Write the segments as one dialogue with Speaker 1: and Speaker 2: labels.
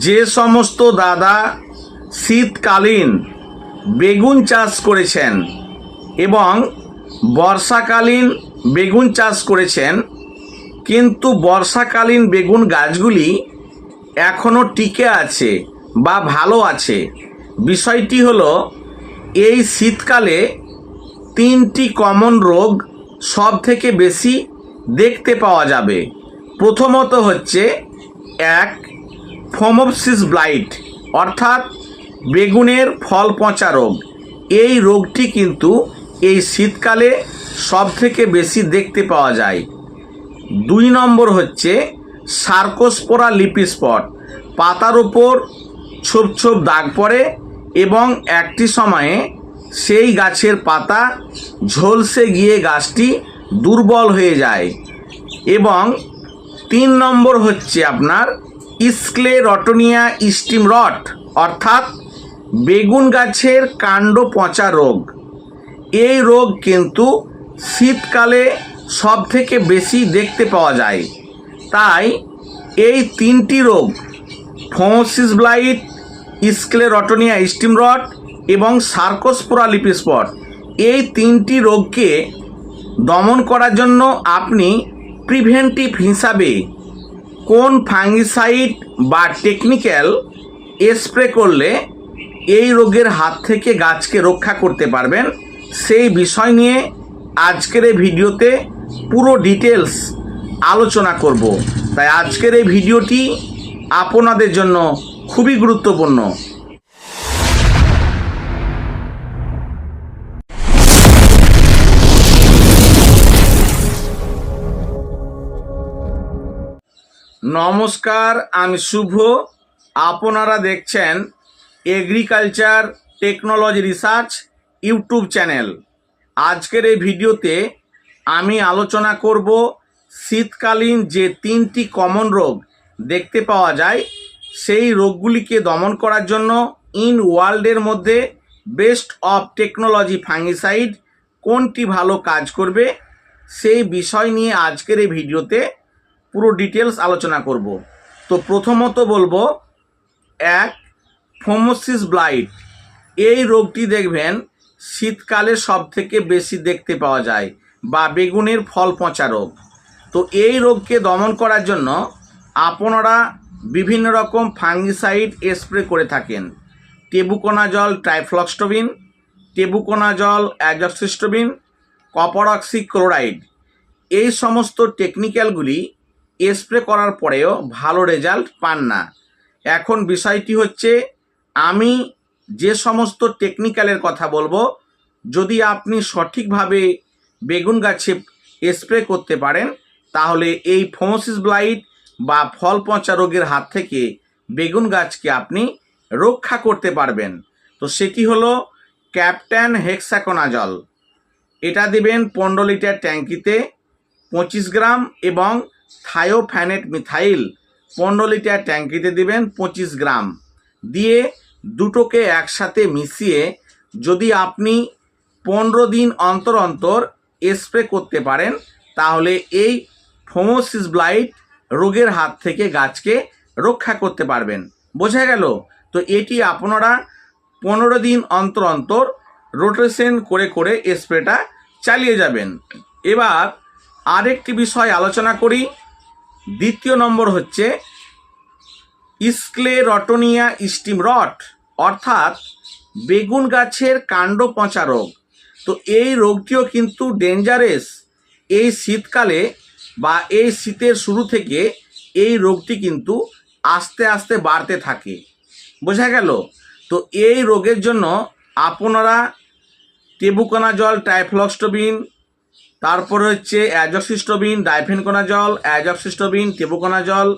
Speaker 1: যে সমস্ত দাদা শীতকালীন বেগুন চাষ করেছেন এবং বর্ষাকালীন বেগুন চাষ করেছেন, কিন্তু বর্ষাকালীন বেগুন গাছগুলি এখনও টিকে আছে বা ভালো আছে। বিষয়টি হলো, এই শীতকালে তিনটি কমন রোগ সব থেকে বেশি দেখতে পাওয়া যাবে। প্রথমত হচ্ছে, এক ফোমোপসিস ব্লাইট, অর্থাৎ বেগুনের ফল পচা রোগ। এই রোগটি কিন্তু এই শীতকালে সব থেকে বেশি দেখতে পাওয়া যায়। দুই নম্বর হচ্ছে সার্কোস্পোরা লিপি স্পট। পাতার উপর ছোপ ছোপ দাগ পড়ে এবং একটি সময়ে সেই গাছের পাতা ঝলসে গিয়ে গাছটি দুর্বল হয়ে যায়। এবং তিন নম্বর হচ্ছে আপনার স্ক্লে রটনিয়া স্টিম রট অর্থাৎ বেগুন গাছের কাণ্ড পচা রোগ। এই রোগ কিন্তু শীতকালে সব থেকে বেশি দেখতে পাওয়া যায়। তাই এই তিনটি রোগ ফোমোসিস ব্লাইট স্ক্লেরটনিয়া স্টিম রট এবং সার্কোস্পোরা লিপিস্পট এই তিনটি রোগকে দমন করার জন্য আপনি প্রিভেন্টিভ হিসাবে কোন ফাঙ্গিসাইড বা টেকনিক্যাল স্প্রে করলে এই রোগের হাত থেকে গাছকে রক্ষা করতে পারবেন? সেই বিষয় নিয়ে আজকের এই ভিডিওতে পুরো ডিটেলস আলোচনা করব। তাই আজকের এই ভিডিওটি আপনাদের জন্য খুবই গুরুত্বপূর্ণ। নমস্কার, আমি শুভ। আপনারা দেখছেন agriculture technology research YouTube channel আজকের এই ভিডিওতে আমি আলোচনা করব শীতকালীন যে তিনটি কমন রোগ দেখতে পাওয়া যায়, সেই রোগগুলিকে দমন করার জন্য ইন ওয়ার্ল্ডের মধ্যে বেস্ট অফ টেকনোলজি ফাঙ্গিসাইড কোনটি ভালো কাজ করবে, সেই বিষয় নিয়ে আজকের এই ভিডিওতে পুরো ডিটেলস আলোচনা করব। তো প্রথমত বলব, এক, ফোমোসিস ব্লাইট। এই রোগটি দেখবেন শীতকালে সব থেকে বেশি দেখতে পাওয়া যায়, বা বেগুনের ফল পচা রোগ। তো এই রোগকে দমন করার জন্য আপনারা বিভিন্ন রকম ফাঙ্গিসাইড স্প্রে করে থাকেন। টেবুকোনাজল ট্রাইফ্লক্সটোবিন টেবুকোনা জল অ্যাজক্সিস্টোবিন কপারক্সি ক্লোরাইড এই সমস্ত টেকনিক্যালগুলি স্প্রে করার পরেও ভালো রেজাল্ট পান না। এখন বিষয়টি হচ্ছে, আমি যে সমস্ত টেকনিক্যালের কথা বলব, যদি আপনি সঠিকভাবে বেগুন গাছে স্প্রে করতে পারেন, তাহলে এই ফোমোসিস ব্লাইট বা ফল পচা রোগের হাত থেকে বেগুন গাছকে আপনি রক্ষা করতে পারবেন। তো সেটি হলো ক্যাপ্টেন হেক্সাকোনাজল। এটা দেবেন পনেরো লিটার ট্যাঙ্কিতে পঁচিশ গ্রাম এবং থায়োফ্যানেট মিথাইল পনেরো লিটার ট্যাঙ্কিতে দিবেন পঁচিশ গ্রাম। দিয়ে দুটোকে একসাথে মিশিয়ে যদি আপনি পনেরো দিন অন্তর অন্তর স্প্রে করতে পারেন, তাহলে এই ফোমোসিস ব্লাইট রোগের হাত থেকে গাছকে রক্ষা করতে পারবেন। বোঝা গেল? তো এটি আপনারা পনেরো দিন অন্তর অন্তর রোটেশন করে করে স্প্রেটা চালিয়ে যাবেন। এবার আরেকটি বিষয় আলোচনা করি। দ্বিতীয় নম্বর হচ্ছে স্ক্লেরটনিয়া স্টিম রট, অর্থাৎ বেগুন গাছের কাণ্ড পচা রোগ। তো এই রোগটিও কিন্তু ডেঞ্জারেস এই শীতকালে বা এই শীতের শুরু থেকে এই রোগটি কিন্তু আস্তে আস্তে বাড়তে থাকে। বোঝা গেল? তো এই রোগের জন্য আপনারা টেবুকোনাজল, টাইফ্লক্সটোবিন তারপরে হচ্ছে অ্যাজক্সিস্টোবিন, ডাইফেনকোনাজল, অ্যাজক্সিস্টোবিন, টেবুকোনাজল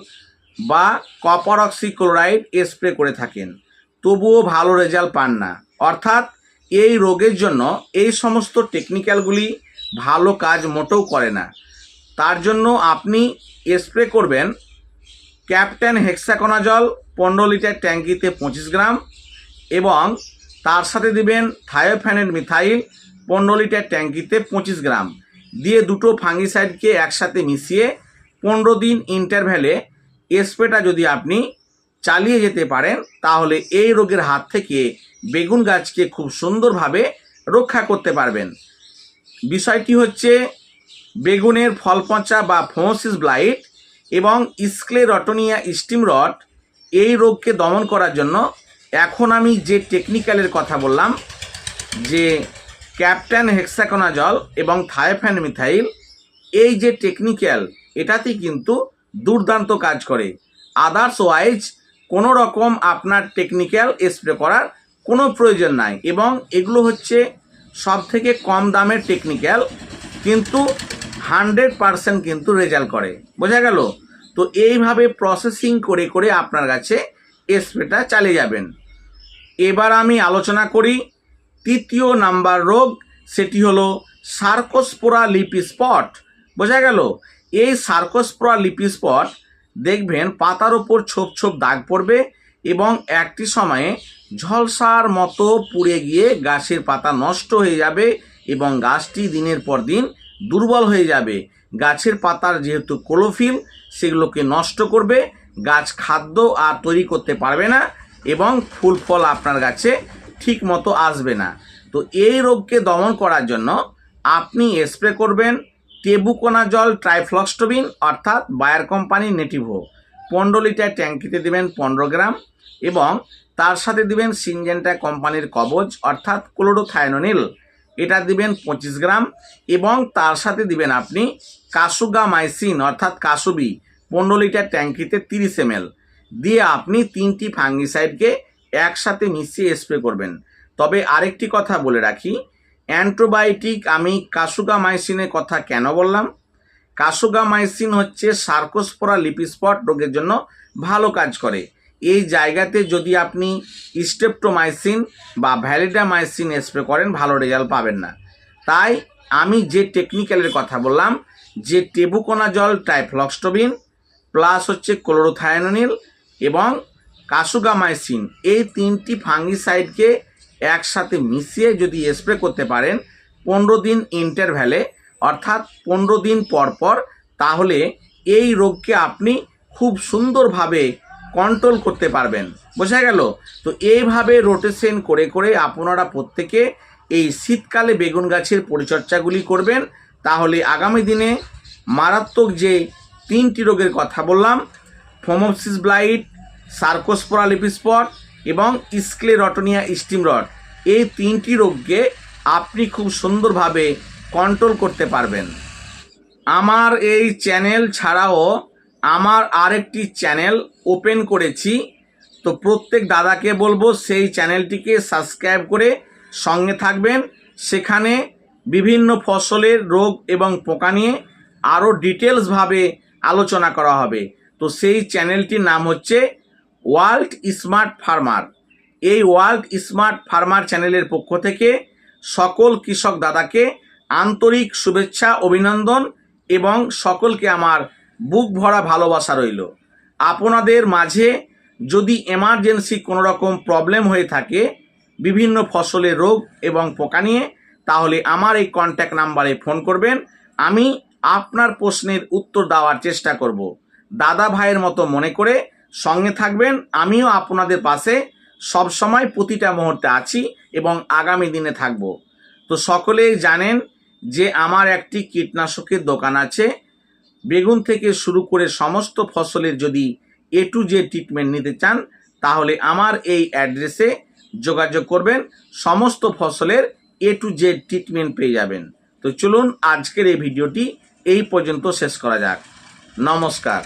Speaker 1: বা কপার অক্সিক্লোরাইড স্প্রে করে থাকেন। তবুও ভালো রেজাল্ট পান না। অর্থাৎ এই রোগের জন্য এই সমস্ত টেকনিক্যালগুলি ভালো কাজ মোটেও করে না। তার জন্য আপনি স্প্রে করবেন ক্যাপ্টেন হেক্সাকোনা জল পনেরো লিটার ট্যাঙ্কিতে পঁচিশ গ্রাম এবং তার সাথে দিবেন থায়োফ্যানেট মিথাইল পনেরো লিটার ট্যাঙ্কিতে পঁচিশ গ্রাম। দিয়ে দুটো ফাঙ্গিসাইডকে একসাথে মিশিয়ে পনেরো দিন ইন্টারভ্যালে স্প্রেটা যদি আপনি চালিয়ে যেতে পারেন, তাহলে এই রোগের হাত থেকে বেগুন গাছকে খুব সুন্দরভাবে রক্ষা করতে পারবেন। বিষয়টি হচ্ছে বেগুনের ফল পচা বা ফোমোসিস ব্লাইট এবং স্ক্লেরটনিয়া স্টিম রড এই রোগকে দমন করার জন্য এখন আমি যে টেকনিক্যালের কথা বললাম, যে ক্যাপ্টেন হেক্সাকোনাজল এবং থায়োফ্যান মিথাইল, এই যে টেকনিক্যাল এটাতে কিন্তু দুর্দান্ত কাজ করে। আদার্স ওয়াইজ কোনো রকম আপনার টেকনিক্যাল স্প্রে করার কোনো প্রয়োজন নাই এবং এগুলো হচ্ছে সব থেকে কম দামের টেকনিক্যাল, কিন্তু হান্ড্রেড পারসেন্ট কিন্তু রেজাল্ট করে। বোঝা গেল? তো এইভাবে প্রসেসিং করে করে আপনার কাছে স্প্রেটা চালিয়ে যাবেন। এবার আমি আলোচনা করি তৃতীয় নাম্বার রোগ, সেটি হলো সার্কোস্পোরা লিপি স্পট। বোঝা গেল? এই সার্কোস্পোরা লিপি স্পট দেখবেন পাতার ওপর ছোপ ছোপ দাগ পড়বে এবং একটি সময়ে ঝলসার মতো পুড়ে গিয়ে গাছের পাতা নষ্ট হয়ে যাবে এবং গাছটি দিনের পর দিন দুর্বল হয়ে যাবে। গাছের পাতার যেহেতু ক্লোফিল সেগুলোকে নষ্ট করবে। গাছ খাদ্য আর তৈরি করতে পারবে না এবং ফুল ফল আপনার গাছে ঠিক মতো আসবে না। তো এই রোগকে দমন করার জন্য আপনি স্প্রে করবেন টেবুকোনাজল ট্রাইফ্লক্সটোবিন অর্থাৎ বায়ার কোম্পানি নেটিভো। পনেরো লিটার ট্যাঙ্কিতে দেবেন পনেরো গ্রাম এবং তার সাথে দিবেন সিনজেন্টা কোম্পানির কবচ অর্থাৎ ক্লোরোথায়নোনিল এটা দিবেন পঁচিশ গ্রাম এবং তার সাথে দিবেন আপনি কাসুগা মাইসিন অর্থাৎ কাসুবি। পনেরো লিটার ট্যাঙ্কিতে তিরিশ এম দিয়ে আপনি তিনটি ফাঙ্গিসাইডকে একসাথে মিশিয়ে স্প্রে করবেন। তবে আরেকটি কথা বলে রাখি অ্যান্টিবায়োটিক আমি কাসুগামাইসিনের কথা কেন বললাম? কাসুগামাইসিন হচ্ছে সার্কোস্পোরা লিপিস্পট, রোগের জন্য ভালো কাজ করে। এই জায়গাতে যদি আপনি স্টেপটোমাইসিন বা ভ্যালিডামাইসিন স্প্রে করেন, ভালো রেজাল্ট পাবেন না। তাই আমি যে টেকনিক্যালের কথা বললাম, যে টেবুকোনা টেবুকোনাজল টাইফ্লক্সটোবিন প্লাস হচ্ছে ক্লোরোথায়নোনিল এবং কাসুগামাইসিন, এই তিনটি ফাঙ্গিসাইডকে একসাথে মিশিয়ে যদি স্প্রে করতে পারেন, পনেরো দিন ইন্টারভ্যালে, অর্থাৎ পনেরো দিন পর পর, তাহলে এই রোগকে আপনি খুব সুন্দরভাবে কন্ট্রোল করতে পারবেন। বোঝা গেল? তো এইভাবে রোটেশন করে করে আপনারা প্রত্যেকে এই শীতকালে বেগুন গাছের পরিচর্যাগুলি করবেন। তাহলে আগামী দিনে মারাত্মক যে তিনটি রোগের কথা বললাম ফোমোসিস ব্লাইট সার্কোস্পোরা লিপিস্পট এবং স্ক্লেরটনিয়া স্টিম রড। এই তিনটি রোগকে আপনি খুব সুন্দরভাবে কন্ট্রোল করতে পারবেন। আমার এই চ্যানেল ছাড়াও আমার আরেকটি চ্যানেল ওপেন করেছি। তো প্রত্যেক দাদাকে বলব সেই চ্যানেলটিকে সাবস্ক্রাইব করে সঙ্গে থাকবেন। সেখানে বিভিন্ন ফসলের রোগ এবং পোকা নিয়ে আরও ডিটেলসভাবে আলোচনা করা হবে। তো সেই চ্যানেলটির নাম হচ্ছে ওয়ার্ল্ড স্মার্ট ফার্মার। এই ওয়ার্ল্ড স্মার্ট ফার্মার চ্যানেলের পক্ষ থেকে সকল কৃষক দাদাকে আন্তরিক শুভেচ্ছা, অভিনন্দন এবং সকলকে আমার বুক ভরা ভালোবাসা রইল। আপনাদের মাঝে যদি এমার্জেন্সি কোনো রকম প্রবলেম হয়ে থাকে, বিভিন্ন ফসলের রোগ এবং পোকা নিয়ে, তাহলে আমার এই কন্ট্যাক্ট নাম্বারে ফোন করবেন। আমি আপনার প্রশ্নের উত্তর দেওয়ার চেষ্টা করব। দাদা ভাইয়ের মতো মনে করে সঙ্গে থাকবেন। আমিও আপনাদের পাশে সব সময় প্রতিটা মুহূর্তে আছি এবং আগামী দিনে থাকব। তো সকলেই জানেন যে আমার একটি কীটনাশকের দোকান আছে। বেগুন থেকে শুরু করে সমস্ত ফসলের যদি এ টু জে ট্রিটমেন্ট নিতে চান, তাহলে আমার এই অ্যাড্রেসে যোগাযোগ করবেন। সমস্ত ফসলের এ টু জে ট্রিটমেন্ট পেয়ে যাবেন। তো চলুন আজকের এই ভিডিওটি এই পর্যন্ত শেষ করা যাক। নমস্কার।